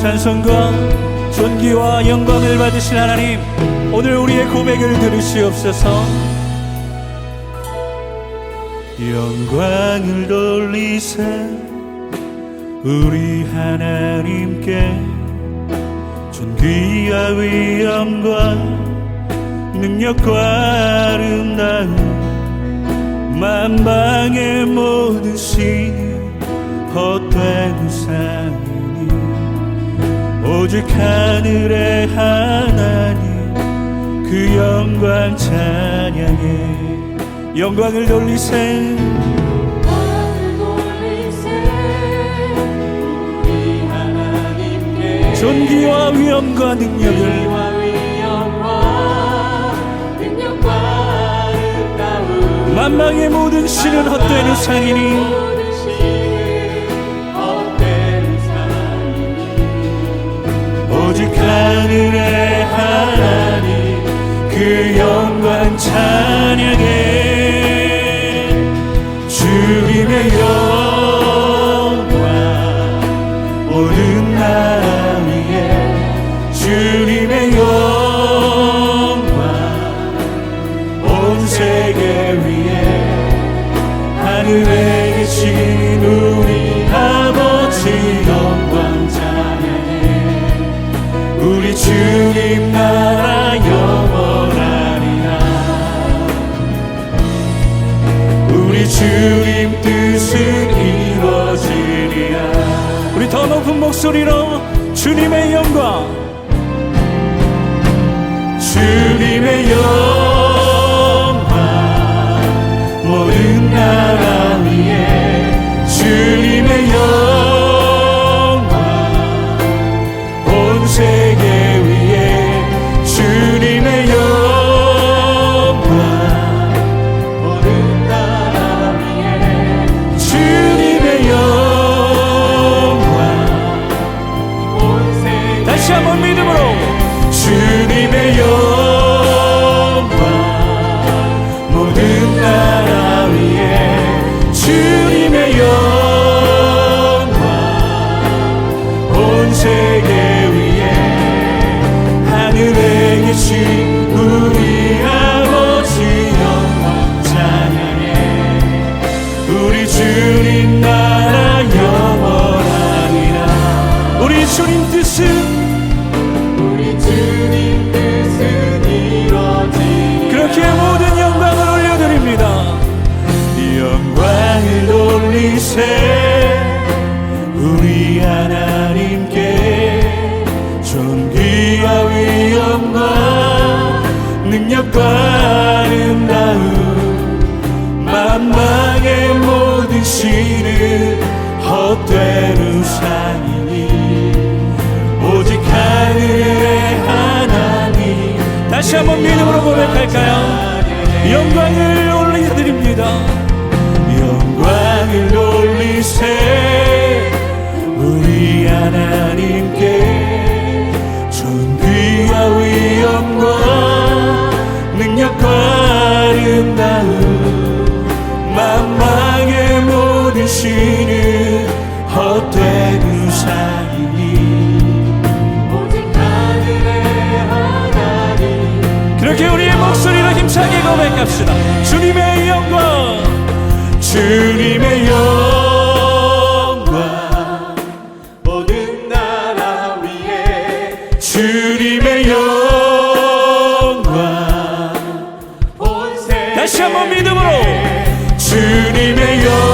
찬송과 존귀와 영광을 받으신 하나님 오늘 우리의 고백을 들으시옵소서. 영광을 돌리세 우리 하나님께 존귀와 위엄과 능력과 아름다움 만방의 모든 신 헛된 우상이니 오직 하늘의 하나님 그 영광 찬양해. 영광을 돌리세. 존귀와 위엄과 능력을 만방의 모든 신은 헛된 우상이니 오직 하늘의 하나님 그 영광 찬양해. 주님의 영 목소리로 주님의 영광. 주님의 영광 돌리세 우리 하나님께 존귀와 위엄과 능력과 아름다움 만방의 모든 신은 헛된 우상이니 오직 하늘의 하나님 다시 한번 믿음으로 고백할까요? 영광을 고백합시다. 주님의 영광 주님의 영광. 모든 나라 위에 주님의 영광. 다시 한번 믿음으로. 주님의 영광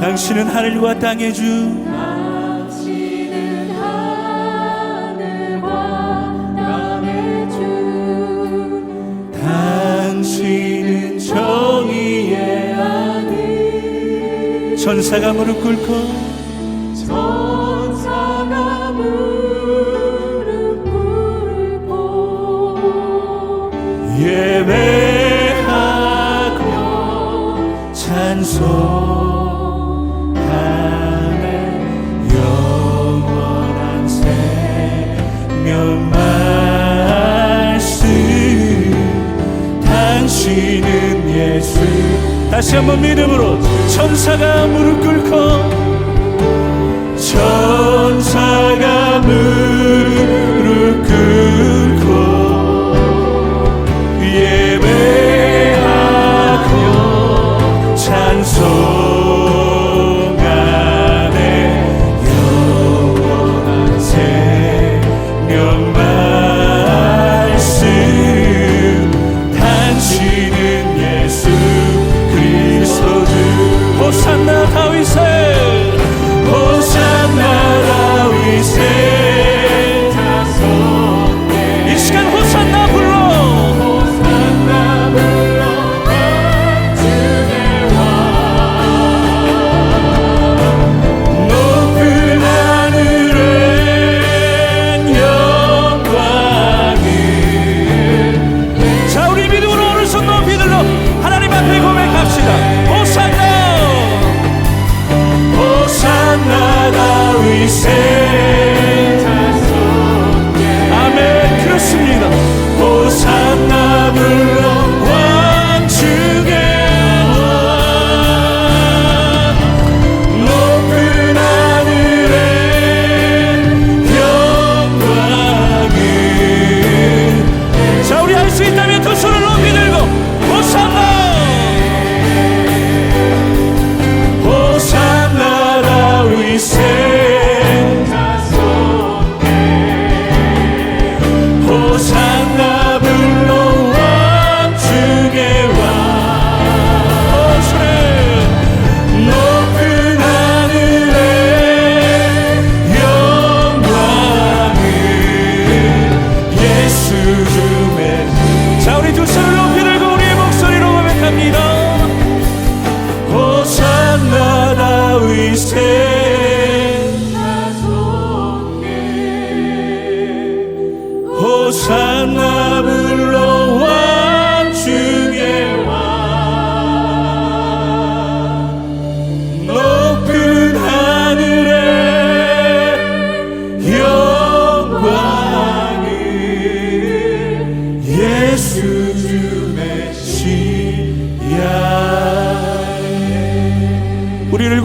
당신은 하늘과 땅의 주. 당신은 하늘과 땅의 주. 당신은 정의의 아들. 천사가 무릎 꿇고 천사가 무릎 꿇고 예배하고 찬송 당신은 예수. 다시 한번 믿음으로 천사가 무릎 꿇고 천사가 무릎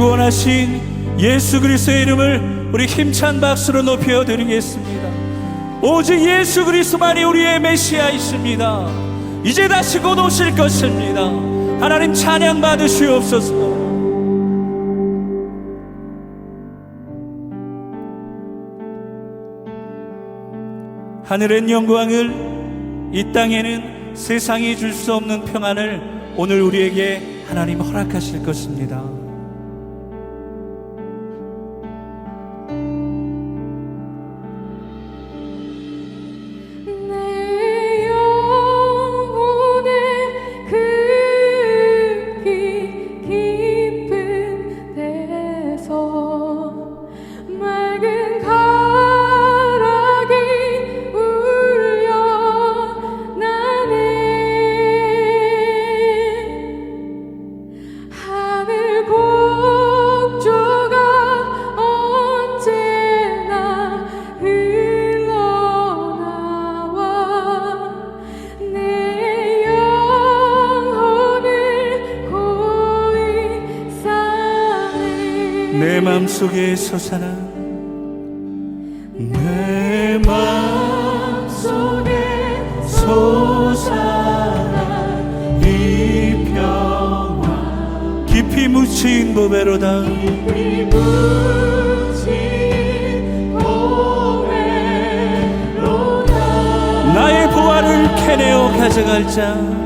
구원하신 예수 그리스도의 이름을 우리 힘찬 박수로 높여 드리겠습니다. 오직 예수 그리스도만이 우리의 메시아이십니다. 이제 다시 곧 오실 것입니다. 하나님 찬양 받으시옵소서. 하늘엔 영광을 이 땅에는 세상이 줄 수 없는 평안을 오늘 우리에게 하나님 허락하실 것입니다. 속에 솟아나 내 맘속에 솟아나 이 평화. 깊이 묻힌 보배로다. 이 묻힌 보배로다. 나의 보화를 캐내어 가져갈 자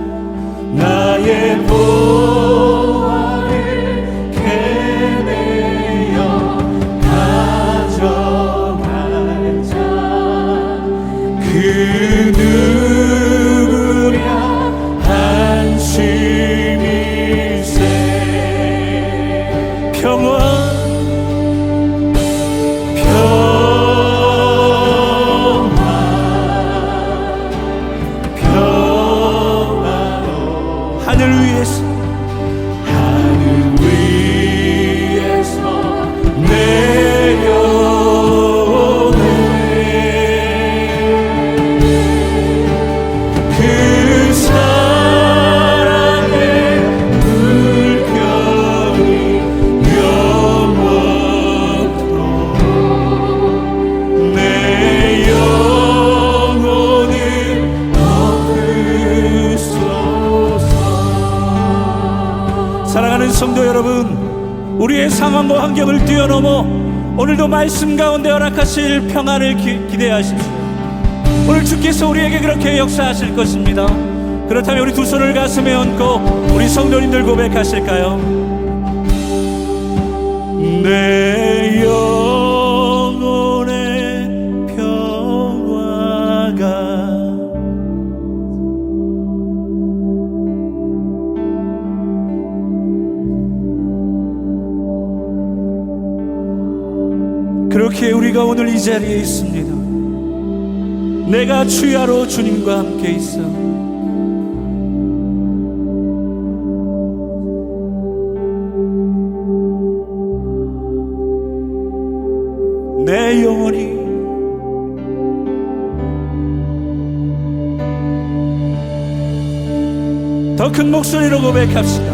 오늘도 말씀 가운데 허락하실 평안을 기, 기대하십시오. 오늘 주께서 우리에게 그렇게 역사하실 것입니다. 그렇다면 우리 두 손을 가슴에 얹고 우리 성도님들 고백하실까요? 내 영 우리가 오늘 이 자리에 있습니다. 내가 주야로 주님과 함께 있어. 내 영혼이 더 큰 목소리로 고백합시다.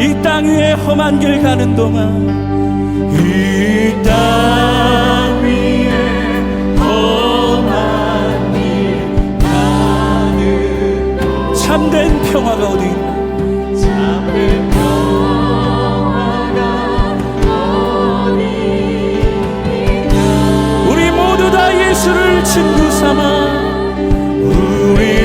이 땅 위에 험한 길 가는 동안 평화가 어디 있나? 우리 모두 다 예수를 친구 삼아 우리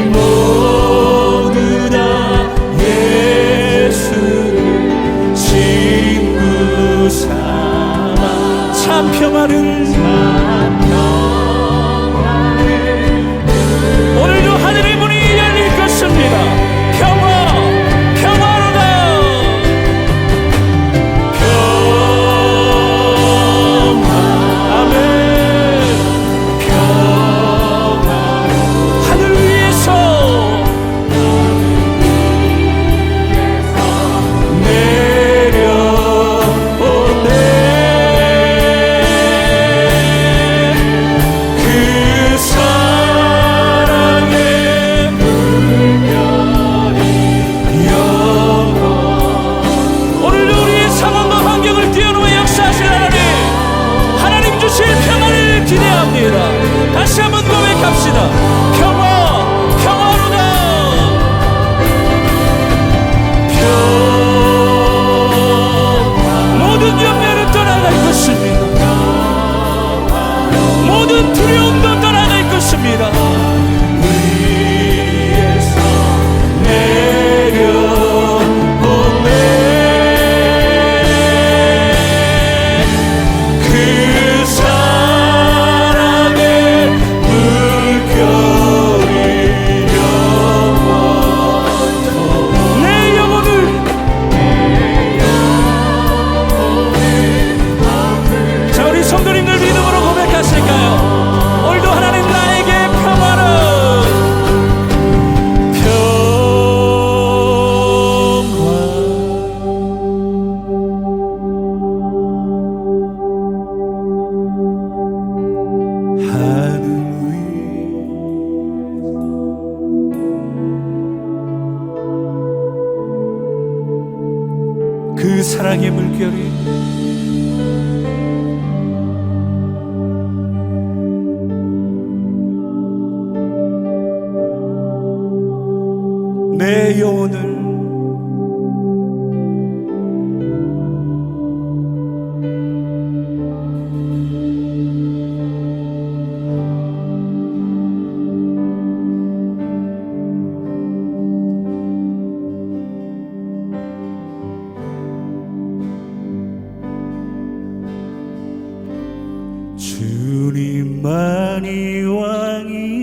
주님만이 왕이십니다.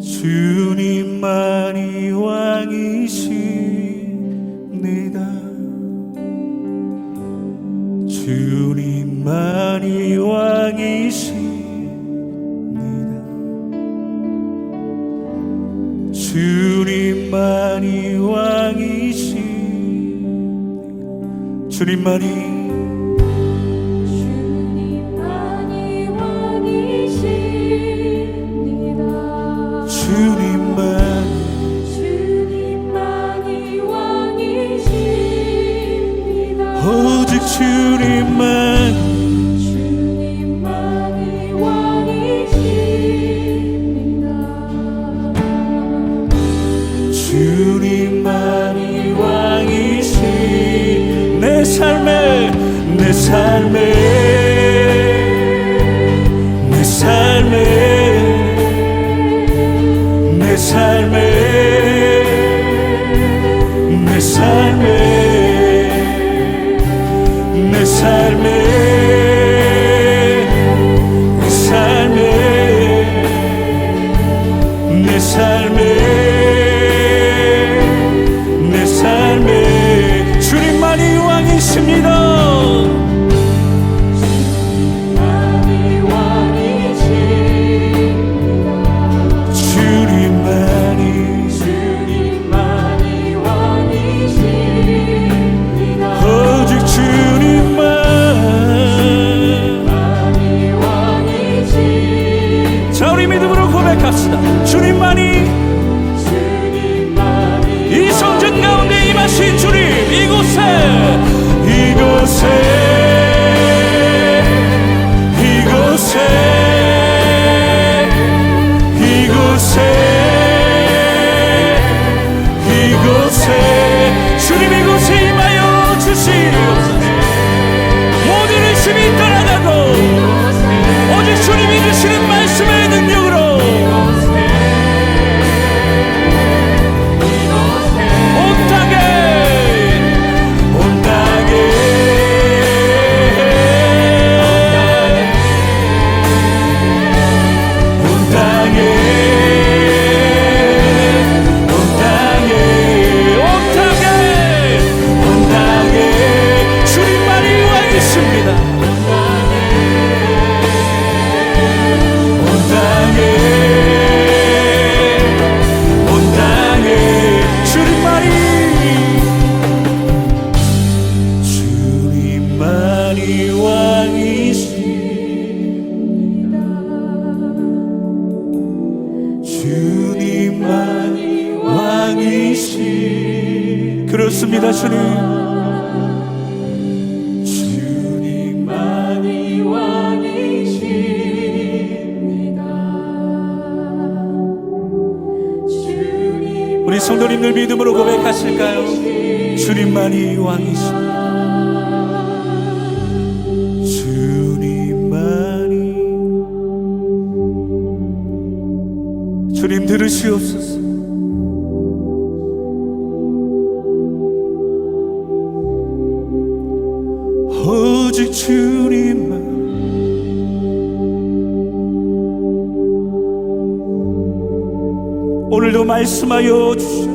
주님만이 왕이십니다. 주님만이 왕이십니다. 주님만이. 주님만이 주님만이 주님만 주님만이 왕이십니다. 주님만이 왕이시 내 삶에 내 삶에 Smith. mais maiores.